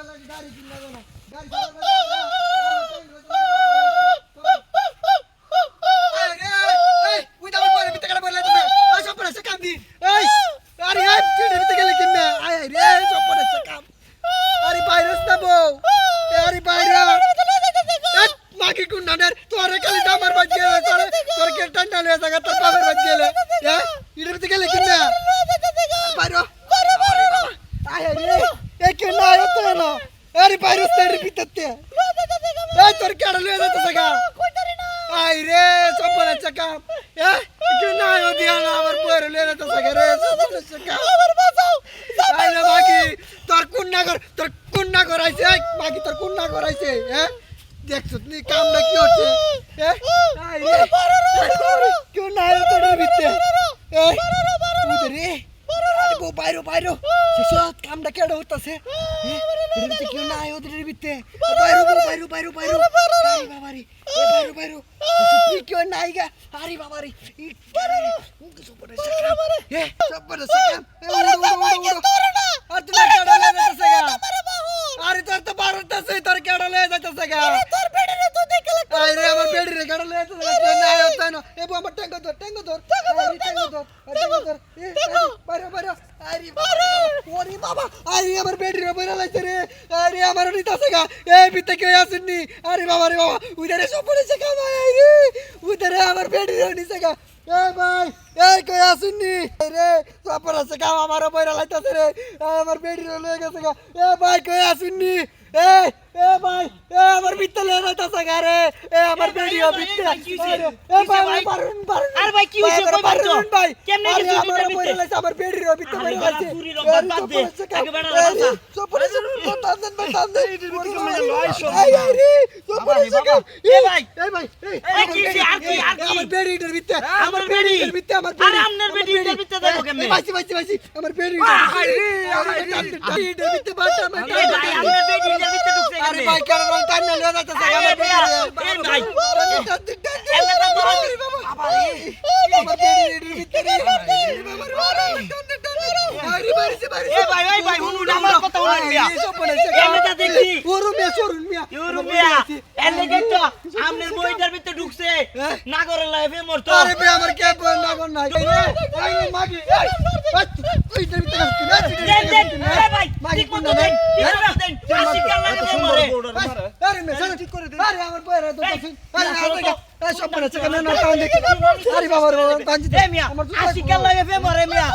গাড়ি কিনা না গাড়ি তোরে বাজ গেলে তোরে বাবার বাজ গেলে হ্যাঁ ইডের দিকে গেলে কিনা বাইরো আয় রে এ কে না হতো না আরে ভাইরাস না রে পিততে এই তোর কেডা লয়ে যাচ্ছে জায়গা আই রে সপনা চাকা। এ কে না হতো না আমার বউরে লয়ে যাচ্ছে জায়গা রে সপনা চাকা। আমার বাঁচাও আই রে মাকি তোর কুন্না কর তোর কুন্না করাইছে এই মাকি তোর কুন্না করাইছে হ্যাঁ দেখছ নি কামটা কি হচ্ছে? হ্যাঁ আই রে কেউ না ভিতরে। আরে বউ বাইরো বাইরো। শেষত কামটা কেডা হতাছে এর ভিতরে কেউ না আয় ওদের ভিতরে। বাইরো বাইরো বাইরো বাইরো। আরে বাবারি বাইরো বাইরো। তুই কেউ নাই গা। আরে বাবারি ই সাকাম এ সপরে সাকাম এ উড়ো উড়ো উড়ো আর তুমি কেডা যাইতেছে গা? আরে তোর তো বারোটাছে তোর কেডা যাইতেছে গা? তোর বেড়ি রে তুই দেখলে আরে আমার বেড়ি রে কেডা যাইতেছে গা না আয় হতো না এ বউ আমার ট্যাঙ্গো ধর ট্যাঙ্গো ধর আরে ট্যাঙ্গো ধর ট্যাঙ্গো ধর বাইরে বাইরে আরে বাবা ওরে বাবা আরে আমার বেড়ি রে বাইরে লাইছে রে আরে আমার নিতাছে গা এ বিতে কে আসেননি আরে বাবা রে বাবা উইদারে সব পড়েছে ভাই রে উইদারে আমার বেড়ি রে নিছে গা এ ভাই এই কই আসেননি রে সব পড়েছে গা আমার বাইরে লাইতাছে রে আমার বেড়ি লয়ে গেছে গা এ ভাই কই আসেননি এ এ ভাই এ আমার বিতে লয়ে যাইতাছে গা রে এ আমার বেড়ি ও বিতে এ ভাই পারুন পারুন আরে ভাই, কি হইছে? কই ভাই কেমনে আমার লাইছে আমার বিতে বাদ দে। আগে লয় সব। এ কি হইছে? আর কি, আর কি? আমার আমার আমার আরে আমনের কেমনে? আমার। বাটা আমার ঢুকছে আরে কেন রং টান না লিয়ে যাইতেছে আমার বেড়ি ভাই, হ্যাঁ? নাগরের লাইফে মরতো আরে বে আমার কে বল নাই এই মাগি এই ওই দেবি তে ভাই ঠিক মতো দেন ঠিক মতো দেন আসি কেন লাগে মরে আরে মে সারা ঠিক করে দে আমার আমার সব পড়েছে কেন? না টান দেখি। আরে বাবা রে টান দিতে এ মিয়া আসি কেন লাগে মিয়া।